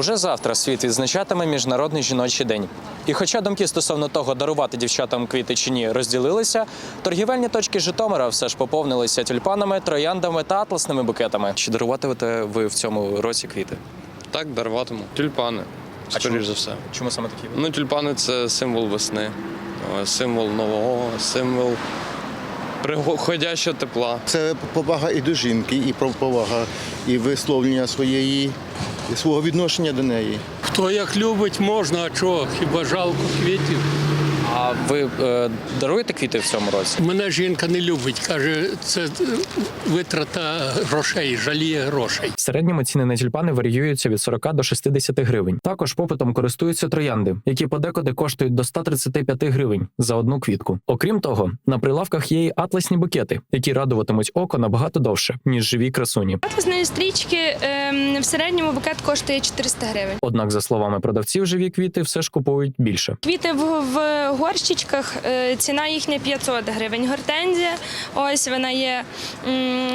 Уже завтра світ відзначатиме міжнародний жіночий день. І хоча думки стосовно того, дарувати дівчатам квіти чи ні, розділилися, торгівельні точки Житомира все ж поповнилися тюльпанами, трояндами та атласними букетами. Чи даруватимете ви в цьому році квіти? Так, даруватиму. Тюльпани. Скоріш за все. Чому саме такі? Ну, тюльпани це символ весни, е, символ нового, символ приходящого тепла. Це повага і до жінки, і повага, і висловлення своєї свого відношення до неї. Хто як любить, можна, а чого? Хіба жалко квітів? А ви е, даруєте квіти в цьому році? Мене жінка не любить, каже, це е, витрата грошей, жаліє грошей. В середньому ціни на тюльпани варіюються від 40 до 60 гривень. Також попитом користуються троянди, які подекуди коштують до 135 гривень за одну квітку. Окрім того, на прилавках є й атласні букети, які радуватимуть око набагато довше ніж живі красуні. Атласної стрічки ем, в середньому букет коштує 400 гривень. Однак, за словами продавців, живі квіти все ж купують більше. Квіти в, в горщичках, е, ціна їхня 500 гривень. Гортензія, ось вона є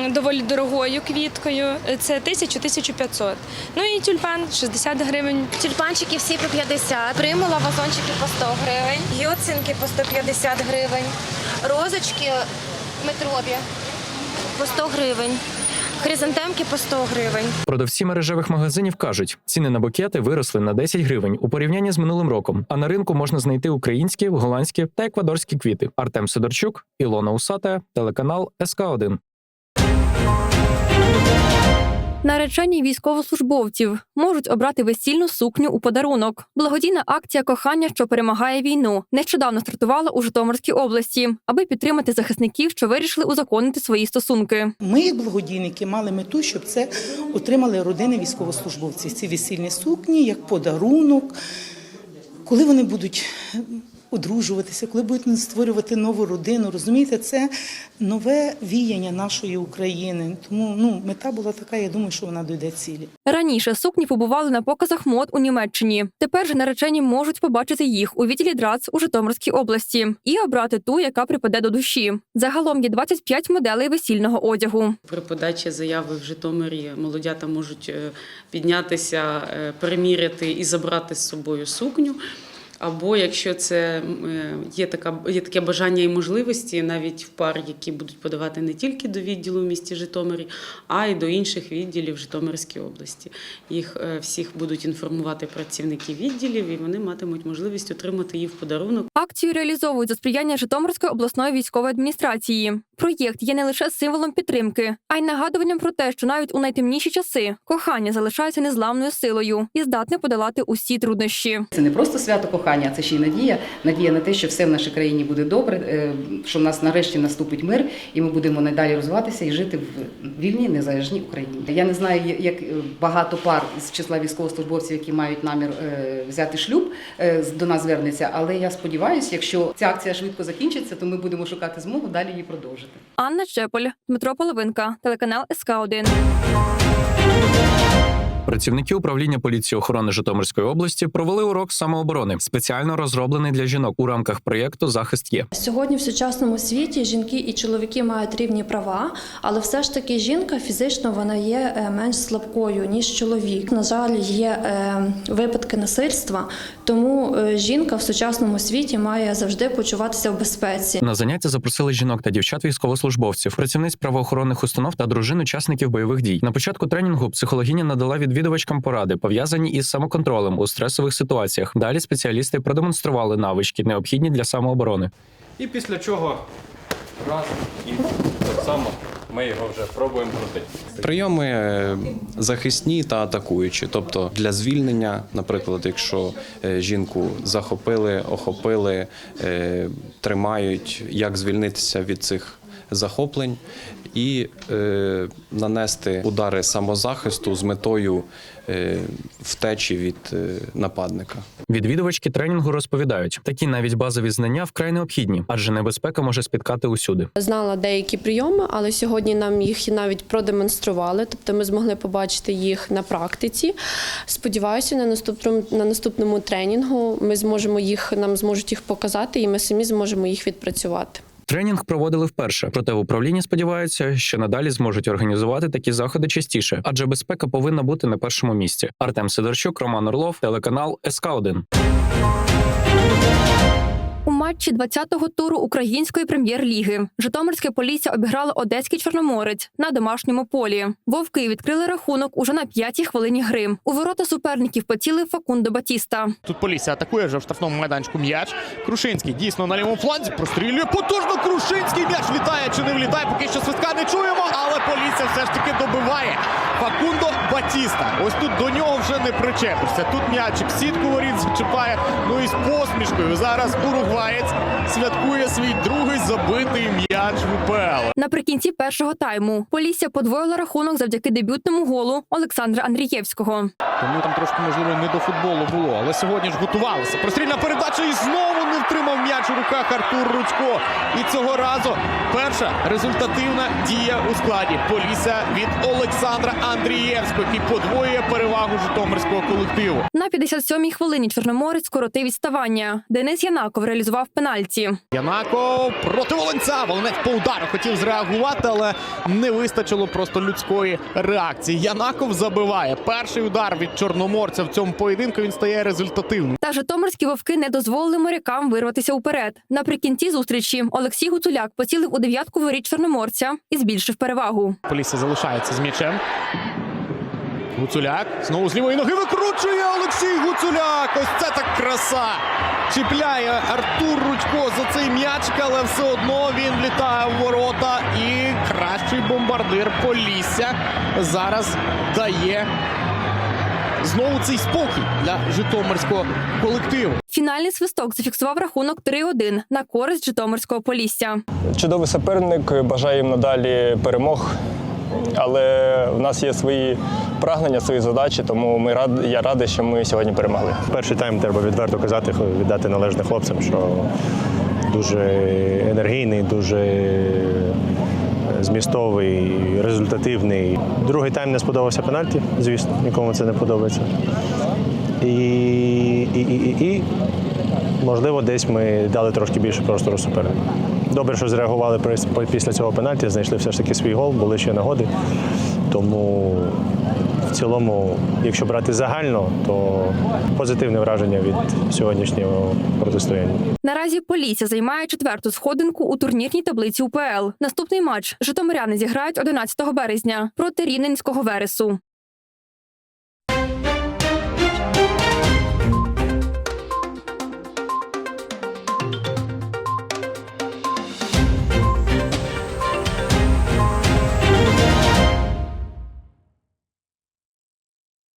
доволі дорогою квіткою. Це 1000-1500. Ну і тюльпан 60 гривень. Тюльпанчики всі по 50, примула вазончики по 100 гривень, гіоцинки по 150 гривень, розочки метрові по 100 гривень, хризантемки по 100 гривень. Продавці мережевих магазинів кажуть, ціни на букети виросли на 10 гривень у порівнянні з минулим роком. А на ринку можна знайти українські, голландські та еквадорські квіти. Артем Сидорчук, Ілона Усата, телеканал СК 1 Наречені військовослужбовців можуть обрати весільну сукню у подарунок. Благодійна акція кохання, що перемагає війну, нещодавно стартувала у Житомирській області, аби підтримати захисників, що вирішили узаконити свої стосунки. Ми, як благодійники, мали мету, щоб це отримали родини військовослужбовців. Ці весільні сукні як подарунок, коли вони будуть одружуватися, коли будуть створювати нову родину. Розумієте, це нове віяння нашої України. Тому ну, мета була така, я думаю, що вона дойде цілі. Раніше сукні побували на показах мод у Німеччині. Тепер же наречені можуть побачити їх у відділі ДРАЦ у Житомирській області і обрати ту, яка припаде до душі. Загалом є 25 моделей весільного одягу. При подачі заяви в Житомирі молодята можуть е, піднятися, е, переміряти і забрати з собою сукню. Або якщо це е, є така є таке бажання і можливості, навіть в парі, які будуть подавати не тільки до відділу в місті Житомирі, а й до інших відділів Житомирській області. Їх е, всіх будуть інформувати працівники відділів, і вони матимуть можливість отримати її в подарунок. Акцію реалізовують за сприяння Житомирської обласної військової адміністрації. Проєкт є не лише символом підтримки, а й нагадуванням про те, що навіть у найтемніші часи кохання залишається незламною силою і здатне подолати усі труднощі. Це не просто свято кохання, це ще й надія. Надія на те, що все в нашій країні буде добре, е, що в нас нарешті наступить мир, і ми будемо надалі розвиватися і жити в вільній незалежній Україні. Я не знаю, як е, багато пар з числа військовослужбовців, які мають намір е, взяти шлюб, до нас звернеться. Але я сподіваюся, якщо ця акція швидко закінчиться, то ми будемо шукати змогу далі її продовжити. Анна Чеполь, Дмитро Половинка, телеканал СК 1 Працівники управління поліції охорони Житомирської області провели урок самооборони, спеціально розроблений для жінок у рамках проєкту Захист є. Сьогодні в сучасному світі жінки і чоловіки мають рівні права, але все ж таки жінка фізично вона є е, менш слабкою ніж чоловік. На жаль, є е, випадки насильства, тому е, жінка в сучасному світі має завжди почуватися в безпеці. На заняття запросили жінок та дівчат військовослужбовців, працівниць правоохоронних установ та дружин учасників бойових дій. На початку тренінгу психологиня надала відвідувачкам поради, пов'язані із самоконтролем у стресових ситуаціях. Далі спеціалісти продемонстрували навички, необхідні для самооборони. І після чого раз і так само ми його вже пробуємо крутити. Прийоми е, захисні та атакуючі. Тобто для звільнення, наприклад, якщо е, жінку захопили, охопили, е, тримають, як звільнитися від цих захоплень і е, нанести удари самозахисту з метою е, втечі від е, нападника. Відвідувачки тренінгу розповідають, такі навіть базові знання вкрай необхідні, адже небезпека може спіткати усюди. Знала деякі прийоми, але сьогодні нам їх навіть продемонстрували. Тобто ми змогли побачити їх на практиці. Сподіваюся, на наступному на наступному тренінгу ми зможемо їх, нам зможуть їх показати, і ми самі зможемо їх відпрацювати. Тренінг проводили вперше, проте в управлінні сподіваються, що надалі зможуть організувати такі заходи частіше, адже безпека повинна бути на першому місці. Артем Сидорчук, Роман Орлов, телеканал СК 1 У матчі 20-го туру української прем'єр-ліги Житомирське Полісся обіграло одеський чорноморець на домашньому полі. Вовки відкрили рахунок уже на п'ятій хвилині гри. У ворота суперників поцілив Факундо Батіста. Тут Полісся атакує вже в штрафному майданчику м'яч. Крушинський дійсно на лівому фланзі прострілює потужно. Крушинський м'яч влітає чи не влітає. Поки що свистка не чуємо, але Полісся все ж таки добиває. Факундо Батіста. Ось тут до нього вже не причепишся. Тут м'ячик сітку воріт зачіпає. Ну і з посмішкою зараз уругваєць святкує свій другий забитий м'яч в УПЛ. Наприкінці першого тайму Полісся подвоїла рахунок завдяки дебютному голу Олександра Андрієвського. Тому там трошки можливо не до футболу було, але сьогодні ж готувалися. Прострільна передача і знову не втримав м'яч у руках Артур Рудько. І цього разу перша результативна дія у складі Полісся від Олександра Андрієвського, який подвоює перевагу житомирського колективу. На 57-й хвилині Чорноморець скоротив відставання. Денис Янаков реалізував пенальті. Янаков проти Волонця. Волонець по удару хотів зреагувати, але не вистачило просто людської реакції. Янаков забиває. Перший удар від чорноморця в цьому поєдинку він стає результативним. Та житомирські вовки не дозволили морякам вирватися уперед. Наприкінці зустрічі Олексій Гуцуляк поцілив у дев'ятку воріт чорноморця і збільшив перевагу. Полісся залишається з м'ячем. Гуцуляк знову з лівої ноги викручує Олексій Гуцуляк. Ось це так краса. Чіпляє Артур Рудько за цей м'ячик, але все одно він влітає в ворота. І кращий бомбардир Полісся зараз дає знову цей спокій для житомирського колективу. Фінальний свисток зафіксував рахунок 3-1 на користь Житомирського Полісся. Чудовий суперник, бажаю їм надалі перемог. Але в нас є свої прагнення, свої задачі, тому ми рад, я радий, що ми сьогодні перемогли. Перший тайм треба відверто казати, віддати належне хлопцям, що дуже енергійний, дуже змістовий, результативний. Другий тайм не сподобався пенальті, звісно, нікому це не подобається. І, і, і, і, і можливо, десь ми дали трошки більше простору супернику. Добре, що зреагували після цього пенальті, знайшли все ж таки свій гол, були ще нагоди. Тому цілому, якщо брати загально, то позитивне враження від сьогоднішнього протистояння. Наразі Полісся займає четверту сходинку у турнірній таблиці УПЛ. Наступний матч Житомиряни зіграють 11 березня проти Рівненського Вересу.